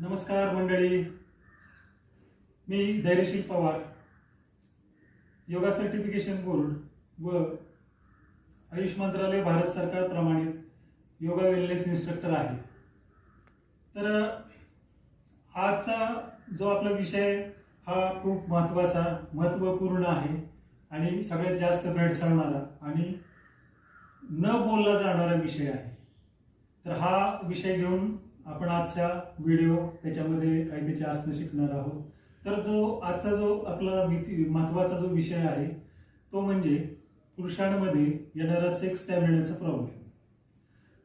नमस्कार मंडळी. मी Dhairyasheel Pawar yoga certification board व आयुष मंत्रालय भारत सरकार प्रमाणित योगा वेलनेस इन्स्ट्रक्टर आहे. तर आजचा जो आपला विषय हा खूप महत्त्वाचा महत्त्वपूर्ण आहे आणि सगळ्यात जास्त भेडसावणारा आणि न बोलला जाणारा विषय आहे. तर हा विषय घेऊन आपण आजचा व्हिडिओ त्याच्यामध्ये काही त्याचे आसनं शिकणार आहोत. तर जो आजचा जो आपला महत्त्वाचा जो विषय आहे तो म्हणजे पुरुषांमध्ये येणारा सेक्स स्टॅमिनाचा प्रॉब्लेम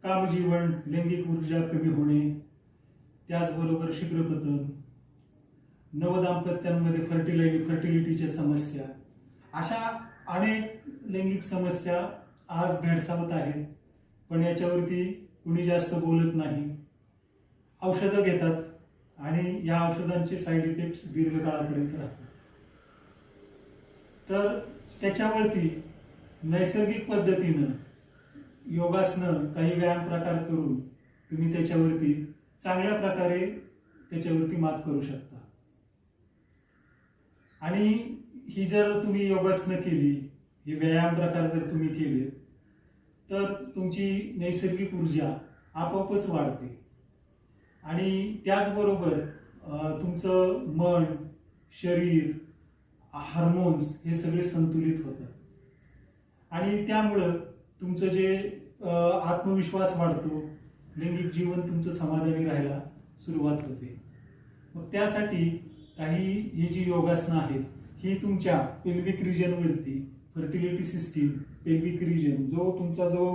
कामजीवन लैंगिक ऊर्जा कमी होणे त्याचबरोबर शीघ्रपतन नवदाम्पत्यांमध्ये फर्टिलायटी फर्टिलिटीच्या समस्या अशा अनेक लैंगिक समस्या आज भेडसावत आहेत पण याच्यावरती कुणी जास्त बोलत नाही. औषधं घेतात आणि या औषधांचे साईड इफेक्ट्स दीर्घकाळापर्यंत राहतात. तर त्याच्यावरती नैसर्गिक पद्धतीनं योगासनं काही व्यायाम प्रकार करून तुम्ही त्याच्यावरती चांगल्या प्रकारे त्याच्यावरती मात करू शकता. आणि ही जर तुम्ही योगासनं केली हे व्यायाम प्रकार जर तुम्ही केले तर तुमची नैसर्गिक ऊर्जा आपोआपच वाढते. आणि त्याचबरोबर तुमचं मन शरीर हार्मोन्स हे सगळे संतुलित होतात. आणि त्यामुळं तुमचं जे आत्मविश्वास वाढतो लैंगिक जीवन तुमचं समाधानी राहायला सुरुवात होते. मग त्यासाठी काही ही जी योगासनं आहेत ही तुमच्या पेल्विक रिजनवरती फर्टिलिटी सिस्टीम पेल्विक रिजन जो तुमचा जो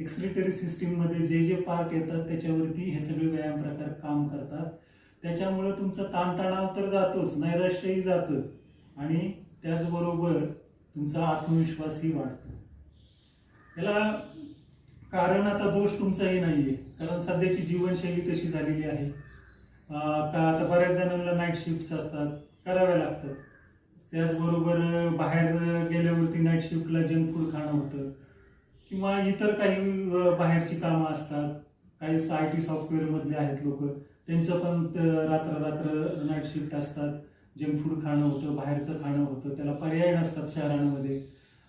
एक्सक्रिटरी सिस्टीममध्ये जे जे पार्ट येतात त्याच्यावरती हे सगळे व्यायाम प्रकार काम करतात. त्याच्यामुळे तुमचा ताणतणाव तर जातोच नैराश्यही जातं. आणि त्याचबरोबर तुमचा आत्मविश्वासही वाढतो. याला कारण आता दोष तुमचाही नाहीये कारण सध्याची जीवनशैली तशी झालेली आहे. का आता बऱ्याच जणांना नाईट शिफ्ट असतात कराव्या लागतात. त्याचबरोबर बाहेर गेल्यावरती नाईट शिफ्टला जंक फूड खाणं होतं. किंवा इतर काही बाहेरची कामं असतात काही आय टी सॉफ्टवेअर मधले आहेत लोक त्यांचं पण रात्र रात्र नाईट शिफ्ट असतात. जंक फूड खाणं होतं बाहेरचं खाणं होतं त्याला पर्याय नसतात शहरांमध्ये.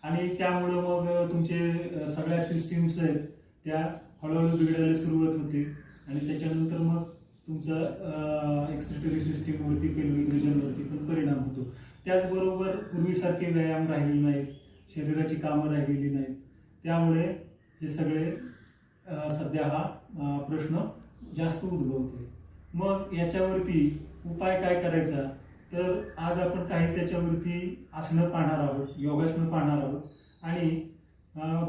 आणि त्यामुळं मग तुमचे सगळ्या सिस्टीम्स आहेत त्या हळूहळू बिघडायला सुरुवात होते. आणि त्याच्यानंतर मग तुमचं एक्सेटरी सिस्टीमवरती पेल्विक रिजनवरती पण परिणाम होतो. त्याचबरोबर पूर्वीसारखे व्यायाम राहिलेले नाहीत शरीराची कामं राहिलेली नाहीत. त्यामुळे हे सगळे सध्या हा प्रश्न जास्त उद्भवतोय. मग याच्यावरती उपाय काय करायचा? तर आज आपण काही त्याच्यावरती आसनं पाहणार आहोत योगासनं पाहणार आहोत आणि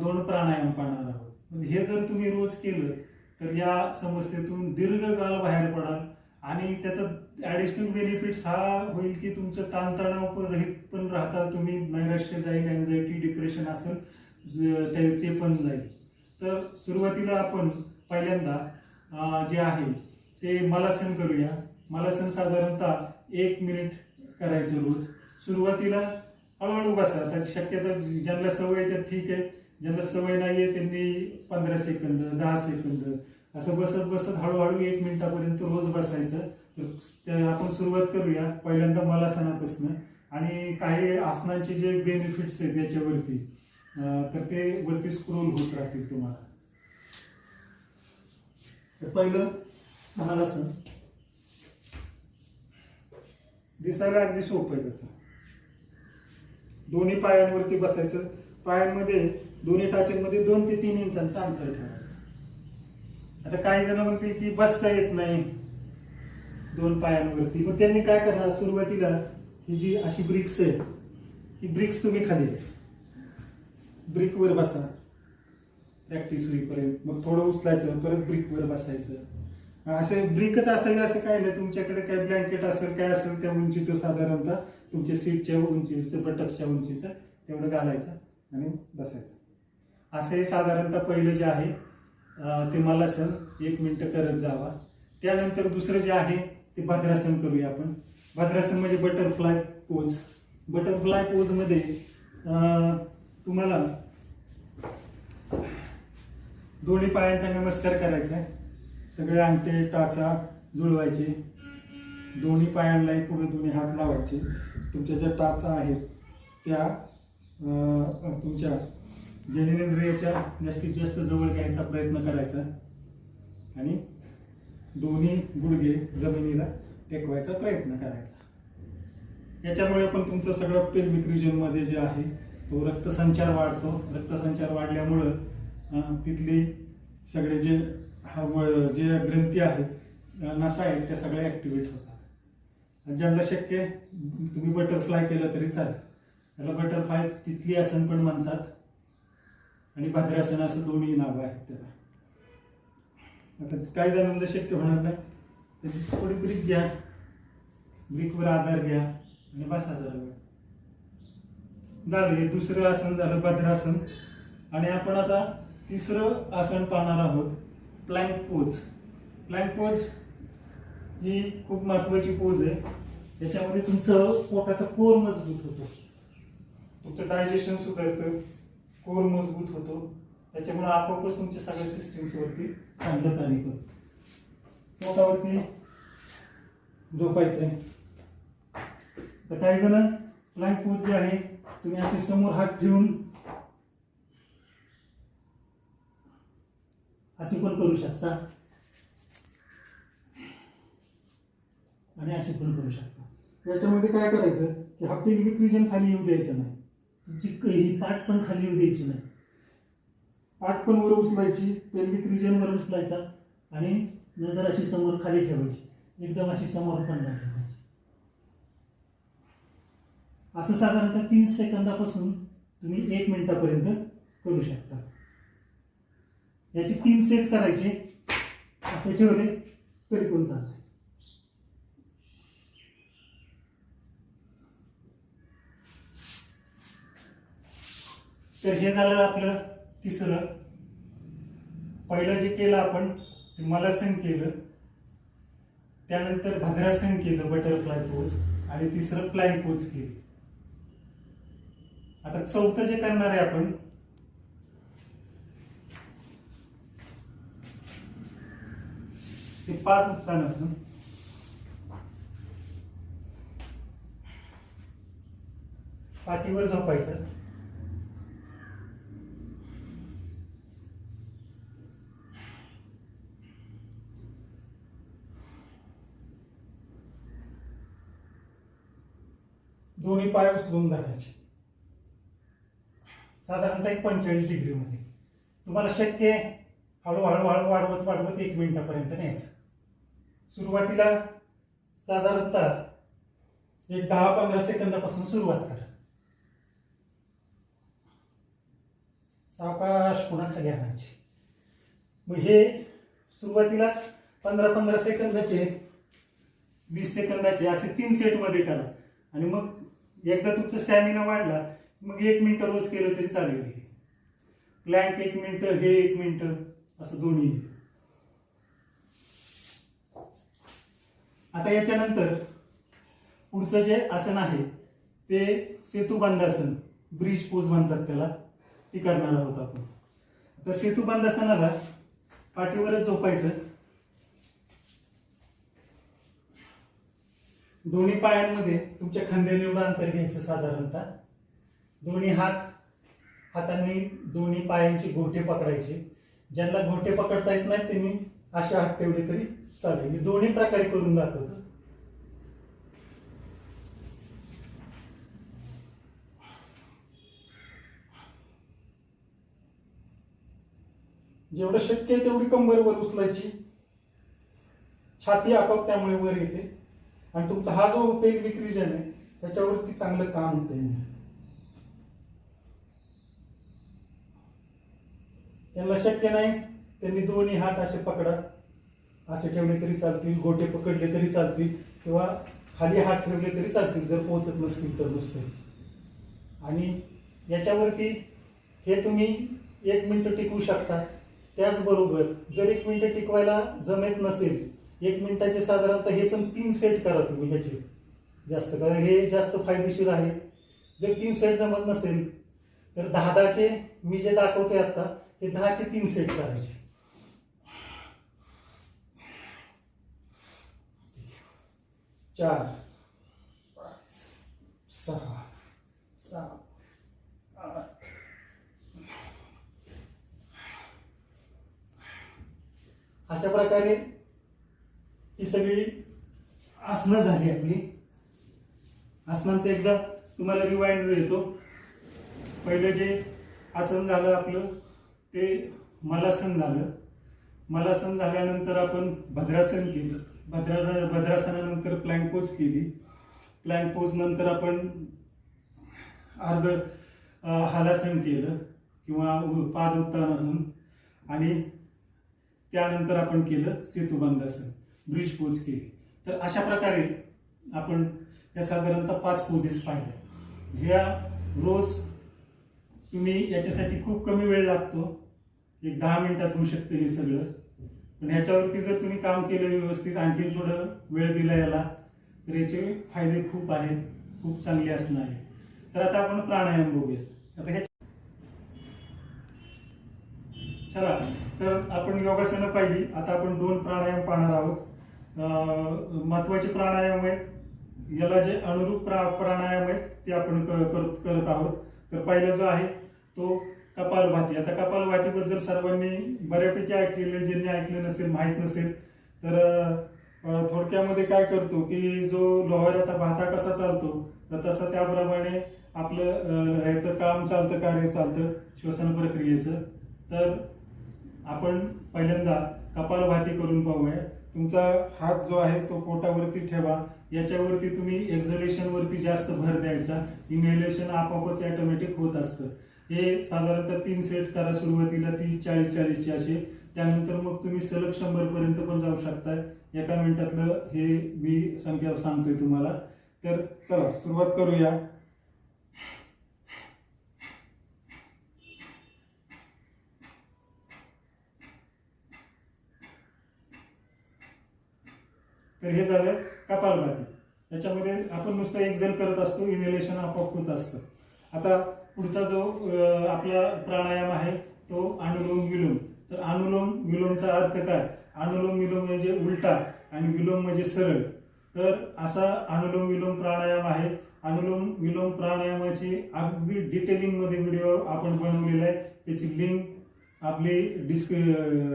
दोन प्राणायाम पाहणार आहोत. म्हणजे हे जर तुम्ही रोज केलं तर या समस्येतून दीर्घकाळ बाहेर पडाल आणि त्याचा ऍडिशनल बेनिफिट्स हा होईल की तुमचं ताणतणाव पण रहित पण राहता तुम्ही नैराश्य जाईल अँझायटी डिप्रेशन असेल ते ते पण जाईल. तर सुरुवातीला आपण पहिल्यांदा जे आहे ते मलासन करूया. मलासन साधारणतः एक मिनिट करायचं रोज. सुरुवातीला हळूहळू बसा. त्याची शक्यता ज्यांना सवय आहे तर ठीक आहे. ज्यांना सवय नाही आहे त्यांनी पंधरा सेकंद दहा सेकंद असं बसत बसत हळूहळू एक मिनिटापर्यंत रोज बसायचं. तर त्या- आपण सुरुवात करूया. पहिल्यांदा मलासनापासून आणि काही आसनांचे जे बेनिफिट्स आहेत याच्यावरती. तर ते वरती स्क्रोल होत राहतील तुम्हाला. तर पहिलं सर दिसायला अगदी सोपं आहे त्याचं. दोन्ही पायांवरती बसायचं. पायांमध्ये दोन्ही टाचेमध्ये दोन ते तीन इंचांचं अंतर ठेवायचं. आता काही जण म्हणतील की बसता येत नाही. दोन पायांवरती. मग त्यांनी काय करणार? सुरुवातीला ही जी अशी ब्रिक्स आहे ही ब्रिक्स तुम्ही खाली ब्रिकवर बसा. प्रॅक्टिस होईपर्यंत. मग थोडं उचलायचं परत ब्रिकवर बसायचं. असं ब्रिकच असेल असं काय नाही. तुमच्याकडे काय ब्लँकेट असेल काय असेल त्या उंचीचं साधारणतः तुमच्या सीटच्या उंचीचं बटक्सच्या उंचीचं तेवढं घालायचं आणि बसायचं. असं हे साधारणतः पहिलं जे आहे ते ते मलासन एक मिनटं करत जावा. त्यानंतर दुसरं जे आहे ते भद्रासन करूया आपण. भद्रासन म्हणजे बटरफ्लाय पोज बटरफ्लाय पोजमध्ये तुम्हाला दोन्ही पायांचा नमस्कार करायचा आहे. सगळे अंगठे टाचा जुळवायचे. दोन्ही पायांनाही पुढे दोन्ही हात लावायचे. तुमच्या ज्या टाचा आहेत त्या तुमच्या जननेंद्रियाच्या जास्तीत जास्त जवळ घ्यायचा प्रयत्न करायचा. आणि दोन्ही गुडघे जमिनीला टेकवायचा प्रयत्न करायचा. याच्यामुळे पण तुमचं सगळं पेल्विक रिजनमध्ये जे आहे तो रक्तसंचार वाढतो. रक्तसंचार वाढल्यामुळं तिथले तिथली सगळे जे हा जे ग्रंथी आहेत नसा आहेत त्या सगळ्या ॲक्टिवेट होतात. ज्यांना शक्य आहे, तुम्ही बटरफ्लाय केलं तरी चालेल. त्याला बटरफ्लाय तिथली आसन पण म्हणतात. आणि भद्रासन असं दोन्ही नावं आहेत त्याला. आता काय जणांना शक्य होणार नाही? त्याची थोडी ब्रिक घ्या. ब्रिकवर आधार घ्या. आणि बसा जरा. वेळ झालं हे दुसरं आसन झालं भद्रासन. आणि आपण आता तिसरं आसन पाहणार आहोत प्लँक पोज प्लँक पोज ही खूप महत्वाची पोज आहे. त्याच्यामध्ये तुमचं पोटाचा कोर मजबूत होतो. तुमचं डायजेशन सुधारतं कोर मजबूत होतो. त्याच्यामुळे आपोआपच तुमच्या सगळ्या सिस्टम्सवरती चांगलं कार्य करतो. पोटावरती आहे तर काही जण प्लँक पोज जे आहे तुम्ही असे समोर हात ठेवून असे पण करू शकता. आणि असे पण करू शकता. याच्यामध्ये काय करायचं? की हा पेल्विक रिजन खाली येऊ द्यायचं नाही. तुमची ही पाठ पण खाली येऊ द्यायची नाही. पाठ पण वर उचलायची पेल्विक रिजन वर उचलायचा आणि नजर अशी समोर खाली ठेवायची. एकदम अशी समोर पण नाही ठेवायची. असं साधारणतः तीन सेकंदापासून तुम्ही एक मिनिटापर्यंत करू शकता. याचे तीन सेट करायचे. असे ठेवले तरी पण चालते तर हे झालं आपलं तिसरं. पहिलं जे केलं आपण ते मलासन केलं. त्यानंतर भद्रासन केलं बटरफ्लाय पोज आणि तिसरं प्लॅन पोज केली. आता चौथं जे करणार आहे आपण ते पाच उत्तानासन पाठीवर झोपायचं. दोन्ही पाय उचलून धरायचे. साधारणतः एक पंचेचाळीस डिग्रीमध्ये. तुम्हाला शक्य आहे हळूहळू हळू वाढवत वाढवत एक मिनिटापर्यंत न्यायचं. सुरुवातीला साधारणतः एक दहा पंधरा सेकंदापासून सुरुवात करा. सावकाश पुन्हा खाली आणायची मग हे सुरुवातीला पंधरा पंधरा सेकंदाचे वीस सेकंदाचे असे तीन सेटमध्ये करा. आणि मग एकदा तुमचा स्टॅमिना वाढला मग एक मिनटं रोज केलं तरी चालेल प्लँक एक मिनटं हे एक मिनटं असं दोन्ही. आता याच्यानंतर पुढचं जे आसन आहे ते सेतुबंधासन ब्रिज पोज म्हणतात त्याला ती करणार आहोत आपण. तर सेतुबंधासनाला पाठीवरच झोपायचं. दोन्ही पायांमध्ये तुमच्या खांद्याने एवढं अंतर घ्यायचं साधारणतः. दोन्ही हात हातांनी दोन्ही पायांचे गोठे पकडायचे. ज्यांना गोठे पकडता येत नाहीत त्यांनी अशा हात ठेवले तरी चालेल. मी दोन्ही प्रकारे करून दाखवतो. जेवढं शक्य आहे तेवढी कंबर वर उचलायची. छाती आपोआप त्यामुळे वर येते. आणि तुमचा हा जो पेल्विक विक्री आहे त्याच्यावरती चांगलं काम होते त्यांना शक्य नाही. त्यांनी दोन्ही हात असे पकडा असे ठेवले तरी चालतील गोटे पकडले तरी चालतील किंवा खाली हात ठेवले तरी चालतील जर पोहोचत नसतील तर नुसते. आणि याच्यावरती हे तुम्ही एक मिनटं टिकवू शकता. त्याचबरोबर जर एक मिनटं टिकवायला जमेत नसेल एक मिनिटाचे साधारणतः हे पण तीन सेट करा तुम्ही ह्याचे. जास्त कारण हे जास्त फायदेशीर आहे. जर तीन सेट जमत नसेल तर दहा दहाचे मी जे दाखवते आत्ता हे दहाचे तीन सेट करायचे. चार पाच सहा सात आठ अशा प्रकारे ही सगळी आसनं झाली आपली. आसनांचं एकदा तुम्हाला रिवाइंड देतो. पहिलं जे आसन झालं आपलं ते मलासन झालं. मलासन झाल्यानंतर आपण भद्रासन केलं. भद्रा भद्रासनानंतर प्लँक पोज केली. प्लँक पोज नंतर आपण अर्ध हालासन केलं किंवा पाद उत्तानासन आणि त्यानंतर आपण केलं सेतुबंधासन. ब्रिज पोज केली. तर अशा प्रकारे आपण या साधारणतः पाच पोजेस पाहिल्या. ह्या रोज तुम्ही याच्यासाठी खूप कमी वेळ लागतो. एक दहा मिनिटात होऊ शकतं हे सगळं. पण ह्याच्यावरती जर तुम्ही काम केलं व्यवस्थित आणखी थोडं वेळ दिला याला तर याचे फायदे खूप आहेत खूप चांगले असणार आहे तर आता आपण प्राणायाम बघूया. आता ह्या चला तर आपण योगासनं पाहिली. आता आपण दोन प्राणायाम पाहणार आहोत. महत्त्वाचे प्राणायाम आहेत. याला जे अनुरूप प्रा प्राणायाम आहेत ते आपण करत आहोत. तर पहिला जो आहे तो कपालभाती. आता कपालभातीबद्दल सर्वांनी बऱ्यापैकी ऐकलेलं ज्यांनी ऐकलं नसेल माहीत नसेल तर थोडक्यामध्ये काय करतो की जो लोहाराचा भाता कसा चालतो तर तसं त्याप्रमाणे आपलं ह्याचं काम चालतं कार्य चालतं श्वसन प्रक्रियेचं. तर आपण पहिल्यांदा कपालभाती करून पाहूया. तुमचा हात जो आहे तो पोटावरती ठेवा. याच्यावरती तुम्ही एक्झलेशनवरती जास्त भर द्यायचा. इनहेलेशन आपोआपच ऑटोमॅटिक होत असतं. हे साधारणतः तीन सेट करा सुरुवातीला ती चाळीस चाळीसचे असे त्यानंतर मग तुम्ही सलग शंभर पर्यंत पण जाऊ शकताय. एका मिनिटातलं हे मी संख्या सांगतोय तुम्हाला. तर चला सुरुवात करूया. तर हे झालं कपालभाती. याच्यामध्ये आपण नुसतं एक्झेल करत असतो इनहेलेशन आपोआप होत असतं. आता पुढचा जो आपला प्राणायाम आहे तो अनुलोम विलोम. तर अनुलोम विलोमचा अर्थ काय? अनुलोम विलोम म्हणजे उलटा आणि विलोम म्हणजे सरळ. तर असा अनुलोम विलोम प्राणायाम आहे. अनुलोम विलोम प्राणायामाची अगदी डिटेलिंगमध्ये व्हिडिओ आपण बनवलेला आहे. त्याची लिंक आपली डिस्क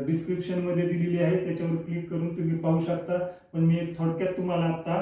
डिस्क्रिप्शनमध्ये दिलेली आहे. त्याच्यावर क्लिक करून तुम्ही पाहू शकता. पण मी थोडक्यात तुम्हाला आता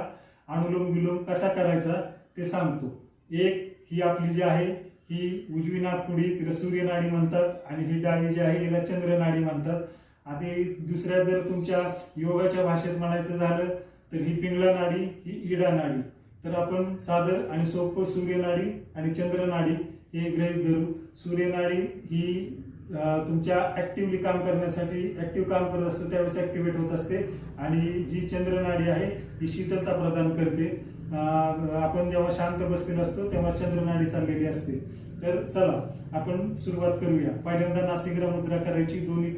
अनुलोम विलोम कसा करायचा ते सांगतो. एक ही आपली जी आहे ही उजवी नागपुडी तिला सूर्यनाडी म्हणतात आणि ही डावी जी आहे हिला चंद्रनाडी म्हणतात. आधी दुसऱ्या जर तुमच्या योगाच्या भाषेत म्हणायचं झालं तर ही पिंगला नाडी ही इडा नाडी तर आपण साधं आणि सोपं सूर्यनाडी आणि चंद्रनाडी हे ग्रहित धरू. सूर्यनाडी ही तुमच्या ऍक्टिव्हली काम करण्यासाठी ऍक्टिव्ह काम करत असतो त्यावेळेस ऍक्टिव्हेट होत असते. आणि जी चंद्रनाडी आहे ही शीतलता प्रदान करते. आपण जेव्हा शांत बसलेलो असतो तेव्हा चंद्रनाडी चाललेली असते. तर चला आपण सुरुवात करूया. पहिल्यांदा नासिग्रा मुद्रा करायची. दोन्ही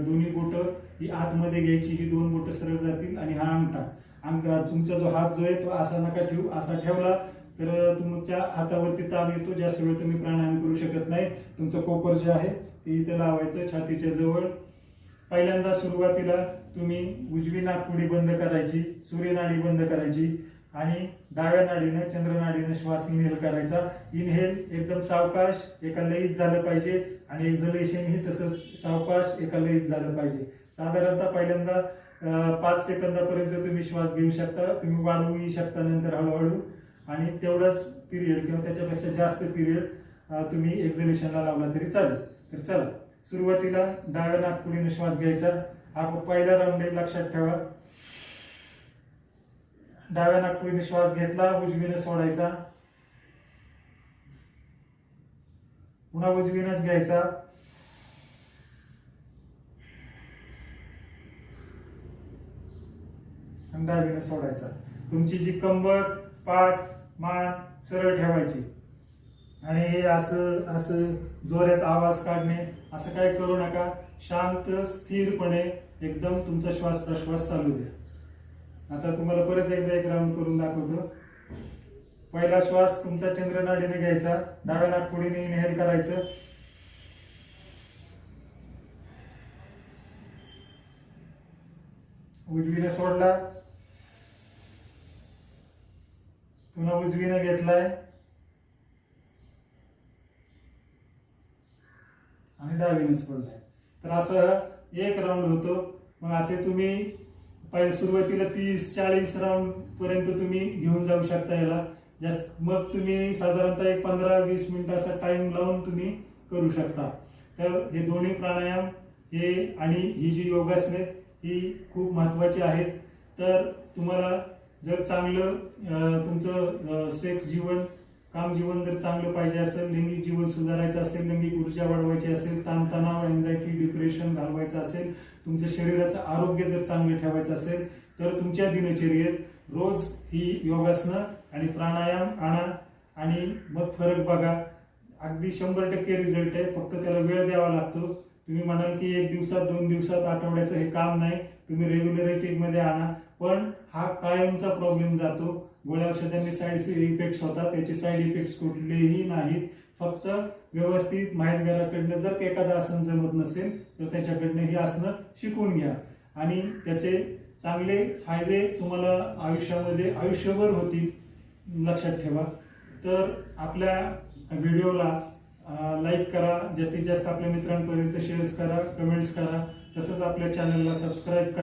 दोन्ही बोट ही आतमध्ये घ्यायची. ही दोन बोट सरळ राहतील आणि हा अंगठा. अंगठा तुमचा जो हात जो आहे तो असा नका ठेवू. असा ठेवला तर तुमच्या हातावरती ताण येतो. जास्त वेळ तुम्ही प्राणायाम करू शकत नाही. तुमचं कोपर जे आहे ते इथे लावायचं छातीच्या जवळ. पहिल्यांदा सुरुवातीला तुम्ही उजवी नागपुडी बंद करायची सूर्यनाडी बंद करायची. आणि डाव्या नाडीनं चंद्रनाडीनं श्वास इनहेल करायचा इनहेल एकदम सावकाश एका लयीत झालं पाहिजे. आणि एक्झलेशन ही तसंच सावकाश एका लयीत झालं पाहिजे. साधारणतः पहिल्यांदा पाच सेकंदापर्यंत तुम्ही श्वास घेऊ शकता. तुम्ही वाढवूही शकता नंतर हळूहळू. आणि तेवढाच पिरियड किंवा त्याच्यापेक्षा जास्त पिरियड तुम्ही एक्झलेशनला लावला तरी चालेल. तर चला सुरुवातीला डाव्या नागपुडीनं श्वास घ्यायचा. हा पहिला राऊंड आहे लक्षात ठेवा. डाव्या नागपुरीने श्वास घेतला उजवीने सोडायचा. पुन्हा उजवीनच घ्यायचा. आणि डावीने सोडायचा. तुमची जी कंबर पाठ मान सरळ ठेवायची. आणि हे असं असं जोऱ्यात आवाज काढणे असं काय करू नका. शांत स्थिरपणे एकदम तुमचा श्वास प्रश्वास चालू द्या. आता तुम्हाला परत एकदा एक राऊंड करून दाखवतो. पहिला श्वास तुमचा चंद्रनाडीने घ्यायचा. डाव्या नागपुडीने इनहेल करायचं. उजवीने सोडला. पुन्हा उजवीने घेतलाय. आणि डावीने सोडलाय. तर असं एक राऊंड होतो. मग असे तुम्ही पहिले सुरुवातीला तीस चाळीस राऊंड पर्यंत तुम्ही घेऊन जाऊ शकता याला. जास्त मग तुम्ही साधारणतः एक पंधरा वीस मिनिटाचा टाइम लावून तुम्ही करू शकता. तर हे दोन्ही प्राणायाम हे आणि ही जी योगासने ही खूप महत्वाची आहेत. तर तुम्हाला जर चांगलं तुमचं सेक्स जीवन काम जीवन जर चांगलं पाहिजे असेल लैंगिक जीवन सुधारायचं असेल लैंगिक ऊर्जा वाढवायची असेल ताणतणाव एन्झायटी डिप्रेशन घालवायचं असेल तुमचं शरीराचं आरोग्य जर चांगलं ठेवायचं असेल तर तुमच्या दिनचर्येत रोज ही योगासनं आणि प्राणायाम आणा आणि मग फरक बघा. अगदी शंभर टक्के रिझल्ट आहे. फक्त त्याला वेळ द्यावा लागतो. तुम्ही म्हणाल की एक दिवसात दोन दिवसात आठवड्याचं हे काम नाही. तुम्ही रेग्युलरिटी मध्ये आणा. पण हा कायमचा प्रॉब्लेम जातो. गोळ्या औषधांनी साईड इफेक्ट्स होतात. त्याचे साईड इफेक्ट्स कुठलेही नाहीत. फक्त व्यवस्थित माहितगाराकडनं जर एखादं आसन जमत नसेल तर त्याच्याकडनं ही आसनं शिकून घ्या. आणि त्याचे चांगले फायदे तुम्हाला आयुष्यामध्ये आयुष्यभर होतील लक्षात ठेवा. तर आपल्या व्हिडिओला लाईक करा जास्तीत जास्त आपल्या मित्रांपर्यंत शेअर्स करा कमेंट्स करा. तसंच आपल्या चॅनलला सबस्क्राईब करा.